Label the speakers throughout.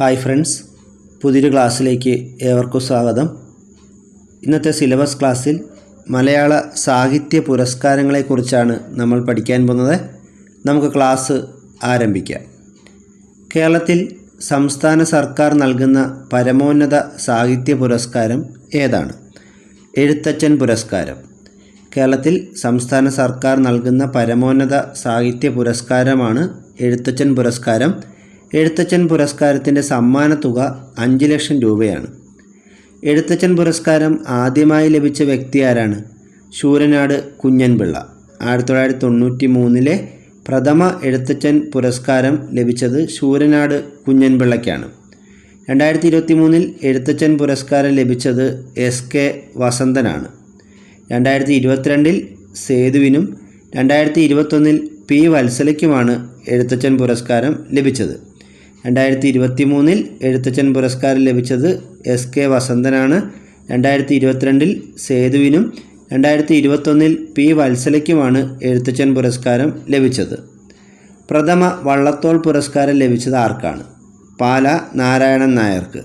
Speaker 1: Hi friends പുതിയൊരു ക്ലാസ്സിലേക്ക് ഏവർക്കും സ്വാഗതം. ഇന്നത്തെ സിലബസ് ക്ലാസ്സിൽ മലയാള സാഹിത്യ പുരസ്കാരങ്ങളെക്കുറിച്ചാണ് നമ്മൾ പഠിക്കാൻ പോകുന്നത്. നമുക്ക് ക്ലാസ് ആരംഭിക്കാം. കേരളത്തിൽ സംസ്ഥാന സർക്കാർ നൽകുന്ന പരമോന്നത സാഹിത്യ പുരസ്കാരം ഏതാണ്? എഴുത്തച്ഛൻ പുരസ്കാരം. കേരളത്തിൽ സംസ്ഥാന സർക്കാർ നൽകുന്ന പരമോന്നത സാഹിത്യ പുരസ്കാരമാണ് എഴുത്തച്ഛൻ പുരസ്കാരം. എഴുത്തച്ഛൻ പുരസ്കാരത്തിന്റെ സമ്മാന തുക അഞ്ച് ലക്ഷം രൂപയാണ്. എഴുത്തച്ഛൻ പുരസ്കാരം ആദ്യമായി ലഭിച്ച വ്യക്തി ആരാണ്? ശൂരനാട് കുഞ്ഞൻപിള്ള. ആയിരത്തി തൊള്ളായിരത്തി തൊണ്ണൂറ്റി മൂന്നിലെ പ്രഥമ എഴുത്തച്ഛൻ പുരസ്കാരം ലഭിച്ചത് ശൂരനാട് കുഞ്ഞൻപിള്ളയ്ക്കാണ്. രണ്ടായിരത്തി ഇരുപത്തി മൂന്നിൽ എഴുത്തച്ഛൻ പുരസ്കാരം ലഭിച്ചത് എസ് കെ വസന്തനാണ്. രണ്ടായിരത്തി ഇരുപത്തിരണ്ടിൽ സേതുവിനും രണ്ടായിരത്തി ഇരുപത്തൊന്നിൽ പി വത്സലയ്ക്കുമാണ് എഴുത്തച്ഛൻ പുരസ്കാരം ലഭിച്ചത്. രണ്ടായിരത്തി ഇരുപത്തി മൂന്നിൽ എഴുത്തച്ഛൻ പുരസ്കാരം ലഭിച്ചത് എസ് കെ വസന്തനാണ്. രണ്ടായിരത്തി ഇരുപത്തിരണ്ടിൽ സേതുവിനും രണ്ടായിരത്തി ഇരുപത്തൊന്നിൽ പി വത്സലയ്ക്കുമാണ് എഴുത്തച്ഛൻ പുരസ്കാരം ലഭിച്ചത്. പ്രഥമ വള്ളത്തോൾ പുരസ്കാരം ലഭിച്ചത് ആർക്കാണ്? പാല നാരായണൻ നായർക്ക്.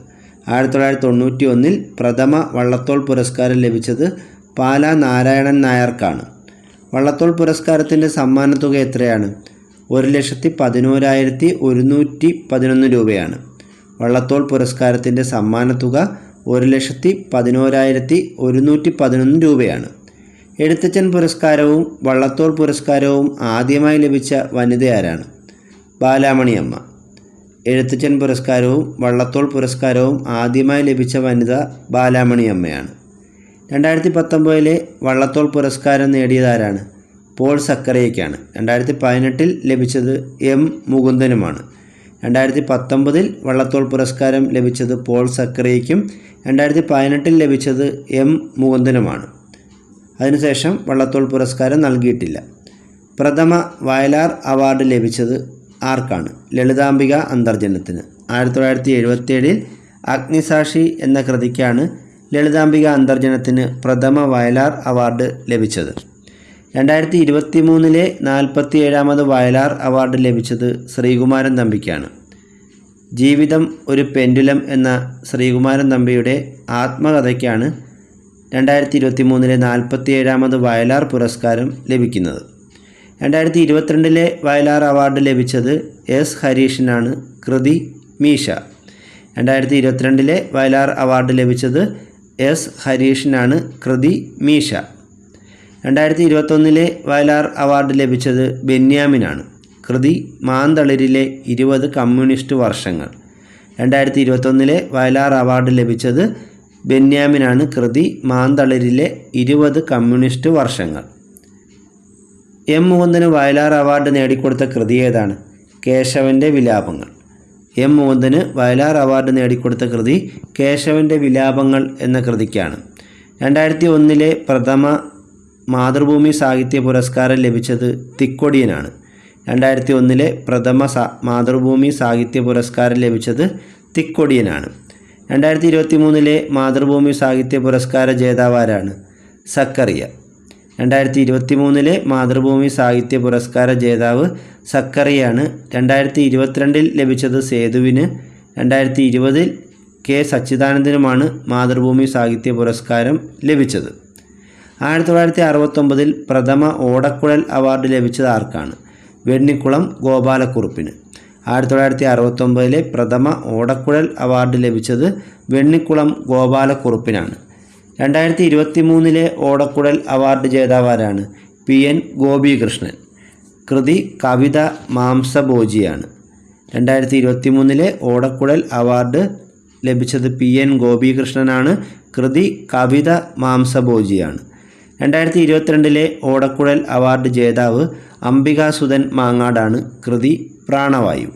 Speaker 1: ആയിരത്തി തൊള്ളായിരത്തി തൊണ്ണൂറ്റി ഒന്നിൽ പ്രഥമ വള്ളത്തോൾ പുരസ്കാരം ലഭിച്ചത് പാല നാരായണൻ നായർക്കാണ്. വള്ളത്തോൾ പുരസ്കാരത്തിന്റെ സമ്മാനത്തുക എത്രയാണ്? ഒരു ലക്ഷത്തി പതിനോരായിരത്തി ഒരുന്നൂറ്റി പതിനൊന്ന് രൂപയാണ്. വള്ളത്തോൾ പുരസ്കാരത്തിന്റെ സമ്മാനത്തുക ഒരു ലക്ഷത്തി പതിനോരായിരത്തി ഒരുന്നൂറ്റി പതിനൊന്ന് രൂപയാണ്. എഴുത്തച്ഛൻ പുരസ്കാരവും വള്ളത്തോൾ പുരസ്കാരവും ആദ്യമായി ലഭിച്ച വനിത ആരാണ്? ബാലാമണിയമ്മ. എഴുത്തച്ഛൻ പുരസ്കാരവും വള്ളത്തോൾ പുരസ്കാരവും ആദ്യമായി ലഭിച്ച വനിത ബാലാമണിയമ്മയാണ്. രണ്ടായിരത്തി പത്തൊമ്പതിലെ വള്ളത്തോൾ പുരസ്കാരം നേടിയതാരാണ്? പോൾ സക്കറിയയ്ക്കാണ് രണ്ടായിരത്തി പതിനെട്ടിൽ ലഭിച്ചത് എം മുകുന്ദനുമാണ്. രണ്ടായിരത്തി പത്തൊമ്പതിൽ വള്ളത്തോൾ പുരസ്കാരം ലഭിച്ചത് പോൾ സക്കറിയയ്ക്കും രണ്ടായിരത്തി പതിനെട്ടിൽ ലഭിച്ചത് എം മുകുന്ദനുമാണ്. അതിനുശേഷം വള്ളത്തോൾ പുരസ്കാരം നൽകിയിട്ടില്ല. പ്രഥമ വയലാർ അവാർഡ് ലഭിച്ചത് ആർക്കാണ്? ലളിതാംബിക അന്തർജനത്തിന്. ആയിരത്തി തൊള്ളായിരത്തി എഴുപത്തിയേഴിൽ അഗ്നിസാക്ഷി എന്ന കൃതിക്കാണ് ലളിതാംബിക അന്തർജനത്തിന് പ്രഥമ വയലാർ അവാർഡ് ലഭിച്ചത്. രണ്ടായിരത്തി ഇരുപത്തി മൂന്നിലെ നാൽപ്പത്തി ഏഴാമത് വയലാർ അവാർഡ് ലഭിച്ചത് ശ്രീകുമാരൻ തമ്പിക്കാണ്. ജീവിതം ഒരു പെൻഡുലം എന്ന ശ്രീകുമാരൻ തമ്പിയുടെ ആത്മകഥയ്ക്കാണ് രണ്ടായിരത്തി ഇരുപത്തി മൂന്നിലെ നാൽപ്പത്തി ഏഴാമത് വയലാർ പുരസ്കാരം ലഭിക്കുന്നത്. രണ്ടായിരത്തി ഇരുപത്തിരണ്ടിലെ വയലാർ അവാർഡ് ലഭിച്ചത് എസ് ഹരീഷിനാണ് കൃതി മീശ. രണ്ടായിരത്തി ഇരുപത്തിരണ്ടിലെ വയലാർ അവാർഡ് ലഭിച്ചത് എസ് ഹരീഷിനാണ് കൃതി മീശ. രണ്ടായിരത്തി ഇരുപത്തൊന്നിലെ വയലാർ അവാർഡ് ലഭിച്ചത് ബെന്യാമിനാണ്. കൃതി മാന്തളിരിലെ ഇരുപത് കമ്മ്യൂണിസ്റ്റ് വർഷങ്ങൾ. രണ്ടായിരത്തി ഇരുപത്തൊന്നിലെ വയലാർ അവാർഡ് ലഭിച്ചത് ബെന്യാമിനാണ്. കൃതി മാന്തളിരിലെ ഇരുപത് കമ്മ്യൂണിസ്റ്റ് വർഷങ്ങൾ. എം മുകുന്ദന് വയലാർ അവാർഡ് നേടിക്കൊടുത്ത കൃതി ഏതാണ്? കേശവന്റെ വിലാപങ്ങൾ. എം മുകുന്ദന് വയലാർ അവാർഡ് നേടിക്കൊടുത്ത കൃതി കേശവന്റെ വിലാപങ്ങൾ എന്ന കൃതിക്കാണ്. രണ്ടായിരത്തി ഒന്നിലെ പ്രഥമ മാതൃഭൂമി സാഹിത്യ പുരസ്കാരം ലഭിച്ചത് തിക്കൊടിയനാണ്. രണ്ടായിരത്തി ഒന്നിലെ പ്രഥമ മാതൃഭൂമി സാഹിത്യ പുരസ്കാരം ലഭിച്ചത് തിക്കൊടിയനാണ്. രണ്ടായിരത്തി ഇരുപത്തി മൂന്നിലെ മാതൃഭൂമി സാഹിത്യ പുരസ്കാര ജേതാവാരാണ് സക്കറിയ. രണ്ടായിരത്തി ഇരുപത്തി മൂന്നിലെ മാതൃഭൂമി സാഹിത്യ പുരസ്കാര ജേതാവ് സക്കറിയാണ്. രണ്ടായിരത്തി ഇരുപത്തിരണ്ടിൽ ലഭിച്ചത് സേതുവിന്. രണ്ടായിരത്തി ഇരുപതിൽ കെ. സച്ചിദാനന്ദനുമാണ് മാതൃഭൂമി സാഹിത്യ പുരസ്കാരം ലഭിച്ചത്. ആയിരത്തി തൊള്ളായിരത്തി അറുപത്തൊമ്പതിൽ പ്രഥമ ഓടക്കുഴൽ അവാർഡ് ലഭിച്ചത് ആർക്കാണ്? വെണ്ണിക്കുളം ഗോപാലക്കുറുപ്പിന്. ആയിരത്തി തൊള്ളായിരത്തി അറുപത്തൊമ്പതിലെ പ്രഥമ ഓടക്കുഴൽ അവാർഡ് ലഭിച്ചത് വെണ്ണിക്കുളം ഗോപാലക്കുറുപ്പിനാണ്. രണ്ടായിരത്തി ഇരുപത്തി മൂന്നിലെ ഓടക്കുഴൽ അവാർഡ് ജേതാവാരാണ് പി. എൻ. ഗോപികൃഷ്ണൻ. കൃതി കവിത മാംസഭോജിയാണ്. രണ്ടായിരത്തി ഇരുപത്തി മൂന്നിലെ ഓടക്കുഴൽ അവാർഡ് ലഭിച്ചത് പി. എൻ. ഗോപികൃഷ്ണനാണ്. കൃതി കവിത മാംസഭോജിയാണ്. രണ്ടായിരത്തി ഇരുപത്തിരണ്ടിലെ ഓടക്കുഴൽ അവാർഡ് ജേതാവ് അംബികാസുധൻ മാങ്ങാടാണ് കൃതി പ്രാണവായു.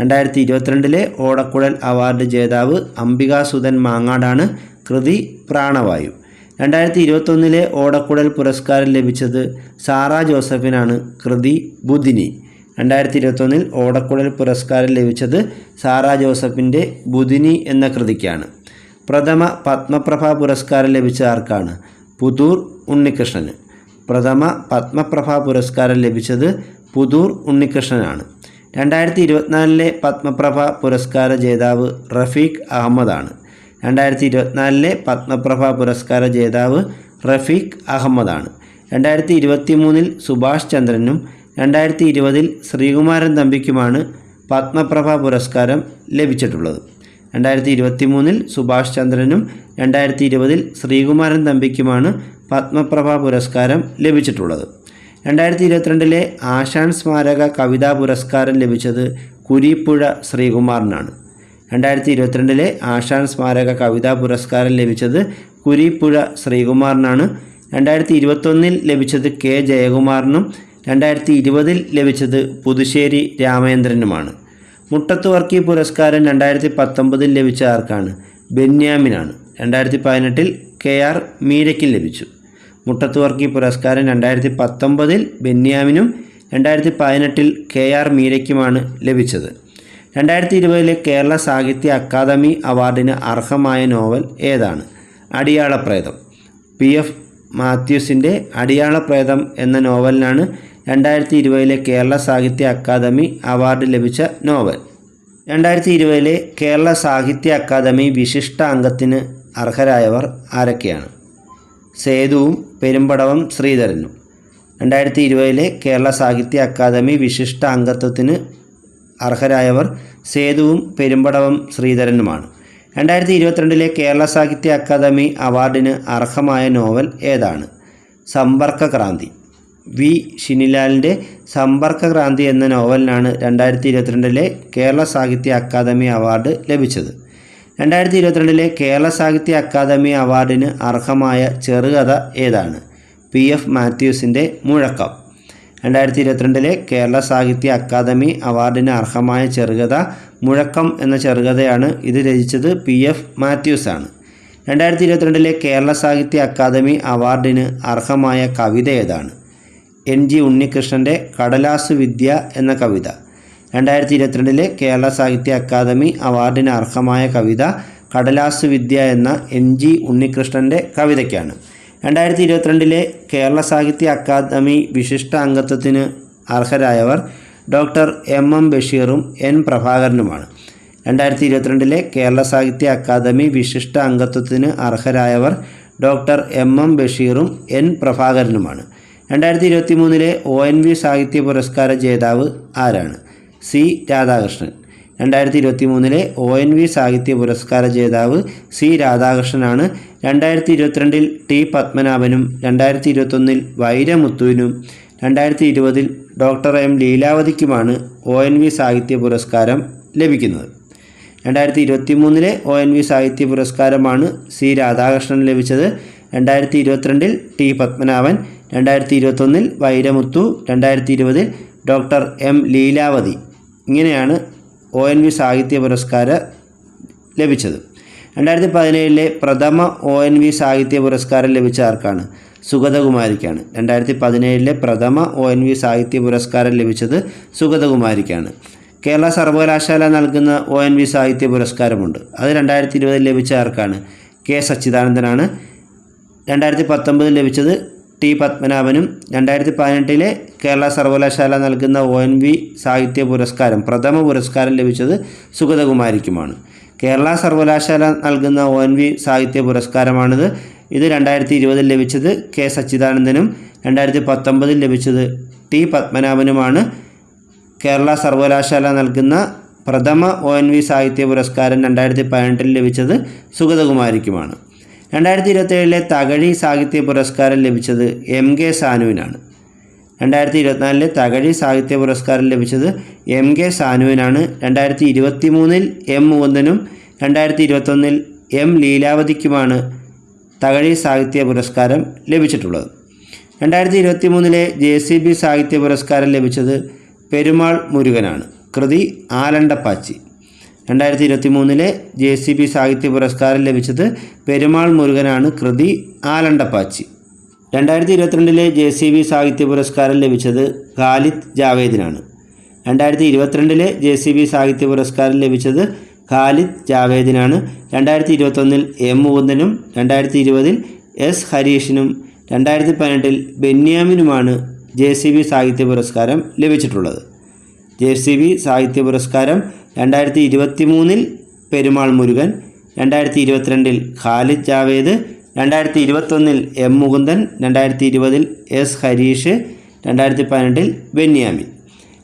Speaker 1: രണ്ടായിരത്തി ഇരുപത്തിരണ്ടിലെ ഓടക്കുഴൽ അവാർഡ് ജേതാവ് അംബികാസുധൻ മാങ്ങാടാണ് കൃതി പ്രാണവായു. രണ്ടായിരത്തി ഇരുപത്തൊന്നിലെ ഓടക്കുഴൽ പുരസ്കാരം ലഭിച്ചത് സാറ ജോസഫിനാണ് കൃതി ബുധിനി. രണ്ടായിരത്തി ഇരുപത്തൊന്നിൽ ഓടക്കുഴൽ പുരസ്കാരം ലഭിച്ചത് സാറ ജോസഫിന്റെ ബുധിനി എന്ന കൃതിക്കാണ്. പ്രഥമ പത്മപ്രഭ പുരസ്കാരം ലഭിച്ച ആർക്കാണ്? പുതൂർ ഉണ്ണികൃഷ്ണന്. പ്രഥമ പത്മപ്രഭ പുരസ്കാരം ലഭിച്ചത് പുതൂർ ഉണ്ണികൃഷ്ണനാണ്. രണ്ടായിരത്തി ഇരുപത്തിനാലിലെ പത്മപ്രഭ പുരസ്കാര ജേതാവ് റഫീഖ് അഹമ്മദാണ്. രണ്ടായിരത്തി ഇരുപത്തിനാലിലെ പത്മപ്രഭ പുരസ്കാര ജേതാവ് റഫീഖ് അഹമ്മദാണ്. രണ്ടായിരത്തി ഇരുപത്തി മൂന്നിൽ സുഭാഷ് ചന്ദ്രനും രണ്ടായിരത്തി ഇരുപതിൽ ശ്രീകുമാരൻ തമ്പിക്കുമാണ് പത്മപ്രഭ പുരസ്കാരം ലഭിച്ചിട്ടുള്ളത്. രണ്ടായിരത്തി ഇരുപത്തി മൂന്നിൽ സുഭാഷ് ചന്ദ്രനും രണ്ടായിരത്തി ഇരുപതിൽ ശ്രീകുമാരൻ തമ്പിക്കുമാണ് പത്മപ്രഭ പുരസ്കാരം ലഭിച്ചിട്ടുള്ളത്. രണ്ടായിരത്തി ഇരുപത്തിരണ്ടിലെ ആശാൻ സ്മാരക കവിതാ പുരസ്കാരം ലഭിച്ചത് കുരിപ്പുഴ ശ്രീകുമാറിനാണ്. രണ്ടായിരത്തി ഇരുപത്തിരണ്ടിലെ ആശാൻ സ്മാരക കവിതാ പുരസ്കാരം ലഭിച്ചത് കുരിപ്പുഴ ശ്രീകുമാറിനാണ്. രണ്ടായിരത്തി ഇരുപത്തൊന്നിൽ ലഭിച്ചത് കെ ജയകുമാറിനും രണ്ടായിരത്തി ഇരുപതിൽ ലഭിച്ചത് പുതുശ്ശേരി രാമേന്ദ്രനുമാണ് മുട്ടത്ത് വർക്കി പുരസ്കാരം രണ്ടായിരത്തി പത്തൊമ്പതിൽ ലഭിച്ച ആർക്കാണ്? ബെന്യാമിനാണ്. രണ്ടായിരത്തി പതിനെട്ടിൽ കെ ആർ മീരയ്ക്കും ലഭിച്ചു. മുട്ടത്ത് വർക്കി പുരസ്കാരം രണ്ടായിരത്തി പത്തൊമ്പതിൽ ബെന്യാമിനും രണ്ടായിരത്തി പതിനെട്ടിൽ കെ ആർ മീരയ്ക്കുമാണ് ലഭിച്ചത്. രണ്ടായിരത്തി ഇരുപതിലെ കേരള സാഹിത്യ അക്കാദമി അവാർഡിന് അർഹമായ നോവൽ ഏതാണ്? അടിയാളപ്രേതം. പി. എഫ്. മാത്യൂസിന്റെ അടിയാളപ്രേതം എന്ന നോവലിനാണ് രണ്ടായിരത്തി ഇരുപതിലെ കേരള സാഹിത്യ അക്കാദമി അവാർഡ് ലഭിച്ച നോവൽ. രണ്ടായിരത്തി ഇരുപതിലെ കേരള സാഹിത്യ അക്കാദമി വിശിഷ്ട അംഗത്തിന് അർഹരായവർ ആരൊക്കെയാണ്? സേതുവും പെരുമ്പടവം ശ്രീധരനും. രണ്ടായിരത്തി ഇരുപതിലെ കേരള സാഹിത്യ അക്കാദമി വിശിഷ്ട അംഗത്വത്തിന് അർഹരായവർ സേതുവും പെരുമ്പടവം ശ്രീധരനുമാണ്. രണ്ടായിരത്തി ഇരുപത്തിരണ്ടിലെ കേരള സാഹിത്യ അക്കാദമി അവാർഡിന് അർഹമായ നോവൽ ഏതാണ്? സമ്പർക്കക്രാന്തി വി ഷിനിലാലിന്റെ സമ്പർക്കക്രാന്തി എന്ന നോവലിനാണ് രണ്ടായിരത്തി ഇരുപത്തിരണ്ടിലെ കേരള സാഹിത്യ അക്കാദമി അവാർഡ് ലഭിച്ചത്. രണ്ടായിരത്തി ഇരുപത്തിരണ്ടിലെ കേരള സാഹിത്യ അക്കാദമി അവാർഡിന് അർഹമായ ചെറുകഥ ഏതാണ്? പി എഫ് മാത്യൂസിന്റെ മുഴക്കം. രണ്ടായിരത്തി ഇരുപത്തിരണ്ടിലെ കേരള സാഹിത്യ അക്കാദമി അവാർഡിന് അർഹമായ ചെറുകഥ മുഴക്കം എന്ന ചെറുകഥയാണ് ഇത് രചിച്ചത് പി എഫ് മാത്യൂസ് ആണ് രണ്ടായിരത്തി ഇരുപത്തിരണ്ടിലെ കേരള സാഹിത്യ അക്കാദമി അവാർഡിന് അർഹമായ കവിത ഏതാണ്? എൻ ജി ഉണ്ണികൃഷ്ണന്റെ കടലാസു വിദ്യ എന്ന കവിത. രണ്ടായിരത്തി ഇരുപത്തിരണ്ടിലെ കേരള സാഹിത്യ അക്കാദമി അവാർഡിന് അർഹമായ കവിത കടലാസു വിദ്യ എന്ന എൻ ജി ഉണ്ണികൃഷ്ണന്റെ കവിതയ്ക്കാണ്. രണ്ടായിരത്തി ഇരുപത്തിരണ്ടിലെ കേരള സാഹിത്യ അക്കാദമി വിശിഷ്ട അംഗത്വത്തിന് അർഹരായവർ ഡോക്ടർ എം. എം. ബഷീറും എൻ. പ്രഭാകരനുമാണ്. രണ്ടായിരത്തി ഇരുപത്തിരണ്ടിലെ കേരള സാഹിത്യ അക്കാദമി വിശിഷ്ട അംഗത്വത്തിന് അർഹരായവർ ഡോക്ടർ എം. എം. ബഷീറും എൻ. പ്രഭാകരനുമാണ്. രണ്ടായിരത്തി ഇരുപത്തി മൂന്നിലെ ഒ എൻ വി സാഹിത്യ പുരസ്കാര ജേതാവ് ആരാണ്? സി. രാധാകൃഷ്ണൻ. രണ്ടായിരത്തി ഇരുപത്തി മൂന്നിലെ ഒ എൻ വി സാഹിത്യ പുരസ്കാര ജേതാവ് സി. രാധാകൃഷ്ണനാണ്. രണ്ടായിരത്തി ഇരുപത്തിരണ്ടിൽ ടി. പത്മനാഭനും രണ്ടായിരത്തി ഇരുപത്തൊന്നിൽ വൈരമുത്തുവിനും രണ്ടായിരത്തി ഇരുപതിൽ ഡോക്ടർ എം. ലീലാവതിക്കുമാണ് ഒ എൻ വി സാഹിത്യ പുരസ്കാരം ലഭിക്കുന്നത്. രണ്ടായിരത്തി ഇരുപത്തി മൂന്നിലെ ഒ എൻ വി സാഹിത്യ പുരസ്കാരമാണ് സി. രാധാകൃഷ്ണൻ ലഭിച്ചത്. രണ്ടായിരത്തി ഇരുപത്തിരണ്ടിൽ ടി. പത്മനാഭൻ രണ്ടായിരത്തി ഇരുപത്തൊന്നിൽ വൈരമുത്തു രണ്ടായിരത്തി ഇരുപതിൽ ഡോക്ടർ എം ലീലാവതി. ഇങ്ങനെയാണ് ഒ എൻ വി സാഹിത്യ പുരസ്കാരം ലഭിച്ചത്. രണ്ടായിരത്തി പതിനേഴിലെ പ്രഥമ ഒ എൻ വി സാഹിത്യ പുരസ്കാരം ലഭിച്ച ആർക്കാണ്? സുഗതകുമാരിക്കാണ്. രണ്ടായിരത്തി പതിനേഴിലെ പ്രഥമ ഒ എൻ വി സാഹിത്യ പുരസ്കാരം ലഭിച്ചത് സുഗതകുമാരിക്കാണ്. കേരള സർവകലാശാല നൽകുന്ന ഒ എൻ വി സാഹിത്യ പുരസ്കാരമുണ്ട്. അത് രണ്ടായിരത്തി ഇരുപതിൽ ലഭിച്ച ആർക്കാണ്? കെ സച്ചിദാനന്ദനാണ്. രണ്ടായിരത്തി പത്തൊമ്പതിൽ ലഭിച്ചത് ടി പത്മനാഭനും രണ്ടായിരത്തി പതിനെട്ടിലെ കേരള സർവകലാശാല നൽകുന്ന ഒ എൻ വി സാഹിത്യ പുരസ്കാരം പ്രഥമ പുരസ്കാരം ലഭിച്ചത് സുഗതകുമാരിക്കുമാണ്. കേരള സർവകലാശാല നൽകുന്ന ഒ എൻ വി സാഹിത്യ പുരസ്കാരമാണിത്. ഇത് രണ്ടായിരത്തി ഇരുപതിൽ ലഭിച്ചത് കെ സച്ചിദാനന്ദനും രണ്ടായിരത്തി പത്തൊമ്പതിൽ ലഭിച്ചത് ടി പത്മനാഭനുമാണ്. കേരള സർവകലാശാല നൽകുന്ന പ്രഥമ ഒ എൻ വി സാഹിത്യ പുരസ്കാരം രണ്ടായിരത്തി പതിനെട്ടിൽ ലഭിച്ചത് സുഗതകുമാരിക്കുമാണ്. രണ്ടായിരത്തി ഇരുപത്തേഴിലെ തകഴി സാഹിത്യ പുരസ്കാരം ലഭിച്ചത് എം കെ സാനുവിനാണ്. രണ്ടായിരത്തി ഇരുപത്തിനാലിലെ തകഴി സാഹിത്യ പുരസ്കാരം ലഭിച്ചത് എം കെ സാനുവിനാണ്. രണ്ടായിരത്തി ഇരുപത്തി മൂന്നിൽ എം മുകുന്ദനും രണ്ടായിരത്തി ഇരുപത്തൊന്നിൽ എം ലീലാവതിക്കുമാണ് തകഴി സാഹിത്യ പുരസ്കാരം ലഭിച്ചിട്ടുള്ളത്. രണ്ടായിരത്തി ഇരുപത്തി മൂന്നിലെ ജെ സി ബി സാഹിത്യ പുരസ്കാരം ലഭിച്ചത് പെരുമാൾ മുരുകനാണ്. കൃതി ആലണ്ടപ്പാച്ചി. രണ്ടായിരത്തി ഇരുപത്തി മൂന്നിലെ ജെ സി ബി സാഹിത്യ പുരസ്കാരം ലഭിച്ചത് പെരുമാൾ മുരുകനാണ് കൃതി ആലണ്ടപ്പാച്ചി. രണ്ടായിരത്തി ഇരുപത്തിരണ്ടിലെ ജെ സി ബി സാഹിത്യ പുരസ്കാരം ലഭിച്ചത് ഖാലിദ് ജാവേദിനാണ്. രണ്ടായിരത്തി ഇരുപത്തിരണ്ടിലെ ജെ സി ബി സാഹിത്യ പുരസ്കാരം ലഭിച്ചത് ഖാലിദ് ജാവേദിനാണ്. രണ്ടായിരത്തി ഇരുപത്തൊന്നിൽ എം മുകുന്ദനും രണ്ടായിരത്തി ഇരുപതിൽ എസ് ഹരീഷിനും രണ്ടായിരത്തി പതിനെട്ടിൽ ബെന്യാമിനുമാണ് ജെ സി ബി സാഹിത്യ പുരസ്കാരം ലഭിച്ചിട്ടുള്ളത്. ജെ സി ബി സാഹിത്യ പുരസ്കാരം രണ്ടായിരത്തി ഇരുപത്തി മൂന്നിൽ പെരുമാൾ മുരുകൻ രണ്ടായിരത്തി ഇരുപത്തിരണ്ടിൽ ഖാലിദ് ജാവേദ് രണ്ടായിരത്തി ഇരുപത്തൊന്നിൽ എം മുകുന്ദൻ രണ്ടായിരത്തി ഇരുപതിൽ എസ് ഹരീഷ് രണ്ടായിരത്തി പതിനെട്ടിൽ ബെന്യാമിൻ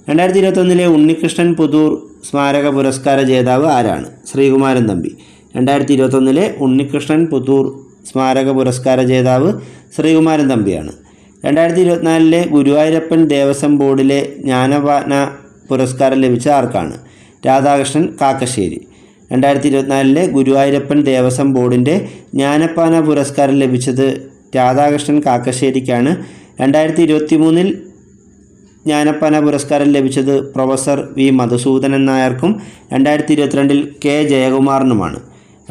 Speaker 1: രണ്ടായിരത്തി ഇരുപത്തൊന്നിലെ ഉണ്ണികൃഷ്ണൻ പുതൂർ സ്മാരക പുരസ്കാര ജേതാവ് ആരാണ്? ശ്രീകുമാരൻ തമ്പി. രണ്ടായിരത്തി ഇരുപത്തൊന്നിലെ ഉണ്ണികൃഷ്ണൻ പുതൂർ സ്മാരക പുരസ്കാര ജേതാവ് ശ്രീകുമാരൻ തമ്പിയാണ്. രണ്ടായിരത്തി ഇരുപത്തിനാലിലെ ഗുരുവായൂരപ്പൻ ദേവസ്വം ബോർഡിലെ ജ്ഞാനപാന പുരസ്കാരം ലഭിച്ച ആർക്കാണ്? രാധാകൃഷ്ണൻ കാക്കശ്ശേരി. രണ്ടായിരത്തി ഇരുപത്തിനാലിലെ ഗുരുവായൂരപ്പൻ ദേവസ്വം ബോർഡിന്റെ ജ്ഞാനപ്പാന പുരസ്കാരം ലഭിച്ചത് രാധാകൃഷ്ണൻ കാക്കശ്ശേരിക്കാണ്. രണ്ടായിരത്തി ഇരുപത്തി മൂന്നിൽ ജ്ഞാനപ്പാന പുരസ്കാരം ലഭിച്ചത് പ്രൊഫസർ വി മധുസൂദനൻ നായർക്കും രണ്ടായിരത്തി ഇരുപത്തിരണ്ടിൽ കെ ജയകുമാറിനുമാണ്.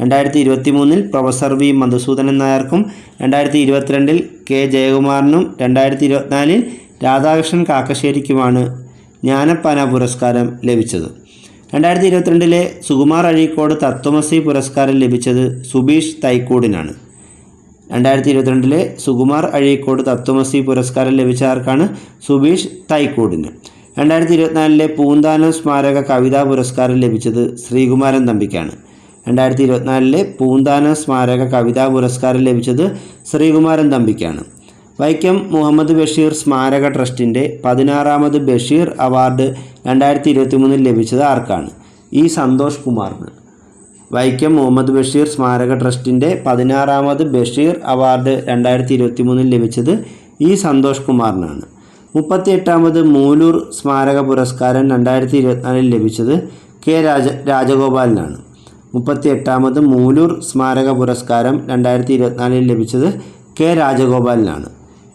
Speaker 1: രണ്ടായിരത്തി ഇരുപത്തി മൂന്നിൽ പ്രൊഫസർ വി മധുസൂദനൻ നായർക്കും രണ്ടായിരത്തി ഇരുപത്തിരണ്ടിൽ കെ ജയകുമാറിനും രണ്ടായിരത്തി ഇരുപത്തിനാലിൽ രാധാകൃഷ്ണൻ കാക്കശ്ശേരിക്കുമാണ് ജ്ഞാനപ്പാന പുരസ്കാരം ലഭിച്ചത്. രണ്ടായിരത്തി ഇരുപത്തിരണ്ടിലെ സുകുമാർ അഴീക്കോട് തത്വമസി പുരസ്കാരം ലഭിച്ചത് സുബീഷ് തൈക്കൂടിനാണ്. രണ്ടായിരത്തി ഇരുപത്തിരണ്ടിലെ സുകുമാർ അഴീക്കോട് തത്വമസി പുരസ്കാരം ലഭിച്ച ആർക്കാണ്? സുബീഷ് തൈക്കൂടിന്. രണ്ടായിരത്തി ഇരുപത്തിനാലിലെ പൂന്താനം സ്മാരക കവിതാ പുരസ്കാരം ലഭിച്ചത് ശ്രീകുമാരൻ തമ്പിക്കാണ്. രണ്ടായിരത്തി ഇരുപത്തിനാലിലെ പൂന്താനം സ്മാരക കവിതാ പുരസ്കാരം ലഭിച്ചത് ശ്രീകുമാരൻ തമ്പിക്കാണ്. വൈക്കം മുഹമ്മദ് ബഷീർ സ്മാരക ട്രസ്റ്റിന്റെ പതിനാറാമത് ബഷീർ അവാർഡ് രണ്ടായിരത്തി ഇരുപത്തി മൂന്നിൽ ലഭിച്ചത് ആർക്കാണ്? ഇ സന്തോഷ് കുമാറിന്. വൈക്കം മുഹമ്മദ് ബഷീർ സ്മാരക ട്രസ്റ്റിന്റെ പതിനാറാമത് ബഷീർ അവാർഡ് രണ്ടായിരത്തി ഇരുപത്തി മൂന്നിൽ ലഭിച്ചത് ഇ സന്തോഷ് കുമാറിനാണ്. മുപ്പത്തി എട്ടാമത് മൂലൂർ സ്മാരക പുരസ്കാരം രണ്ടായിരത്തി ഇരുപത്തിനാലിൽ ലഭിച്ചത് കെ രാജ രാജഗോപാലിനാണ്. മുപ്പത്തി എട്ടാമത് മൂലൂർ സ്മാരക പുരസ്കാരം രണ്ടായിരത്തി ഇരുപത്തിനാലിൽ ലഭിച്ചത് കെ രാജഗോപാലിനാണ്.